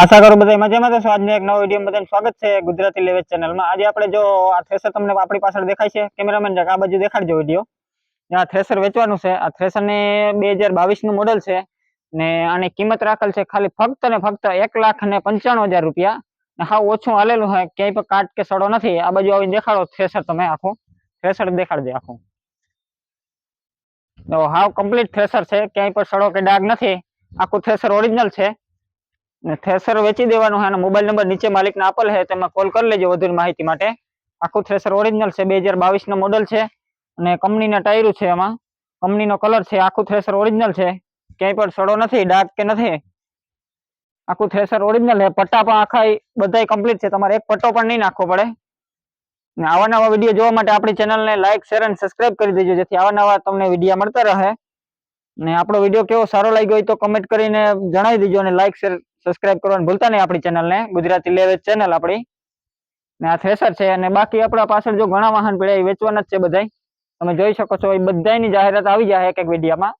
આશા કરું બધા મજામાં છો આજનો એક નવો વીડિયો બધાને સ્વાગત છે ગુજરાતી લેવેજ ચેનલમાં. આજે આપણે જો આ થ્રેસર તમને આપણી પાછળ દેખાય છે, કેમેરામેન આ બાજુ દેખાડજો વીડિયો. આ થ્રેસર વેચવાનું છે, આ થ્રેસર ને બે હજાર બાવીસનું મોડલ છે ને આની કિંમત રાખેલ છે ખાલી ફક્ત ને ફક્ત એક લાખ ને પંચાણું હજાર રૂપિયા. ને હા ઓછું હાલેલું હોય, ક્યાંય પણ કાટ કે સડો નથી. આ બાજુ આવીને દેખાડો થ્રેસર તમે આખું. થ્રેસર દેખાડજે આખું. હાવ કમ્પ્લીટ થ્રેસર છે, ક્યાંય પણ સડો કે ડાઘ નથી. આખું થ્રેસર ઓરિજિનલ છે? ને થ્રેસર વેચી દેવાનું છે અને મોબાઈલ નંબર નીચે માલિકને આપેલ છે, તેમાં કોલ કરી લેજો વધુ માહિતી માટે. આખું થ્રેસર ઓરિજિનલ છે, બે હજાર બાવીસનો મોડલ છે અને કંપનીના ટાયરો છે એમાં કંપનીનો કલર છે, આખું થ્રેસર ઓરિજિનલ છે. ક્યાંય પણ સડો નથી ડાઘ કે નથી. આખું થ્રેસર ઓરિજિનલ છે, પટ્ટા પણ આખા બધા કમ્પ્લીટ છે, તમારે એક પટ્ટો પણ નહીં નાખવો પડે. આવા નવા વીડિયો જોવા માટે આપણી ચેનલને લાઇક શેર અને સબસ્ક્રાઇબ કરી દેજો, જેથી આવા નવા તમને વીડિયો મળતા રહે. ને આપણો વીડિયો કેવો સારો લાગ્યો હોય તો કમેન્ટ કરીને જણાવી દેજો અને લાઈક શેર સબસ્ક્રાઇબ કરવાનું ભૂલતા નહીં આપણી ચેનલને ગુજરાતી લેવેજ ચેનલ આપણી. ને આ થ્રેસર છે અને બાકી આપણા પાછળ જો ઘણા વાહન પડ્યા એ વેચવાના જ છે બધાય. તમે જોઈ શકો છો એ બધાયની જાહેરાત આવી જાય એક એક વિડીયોમાં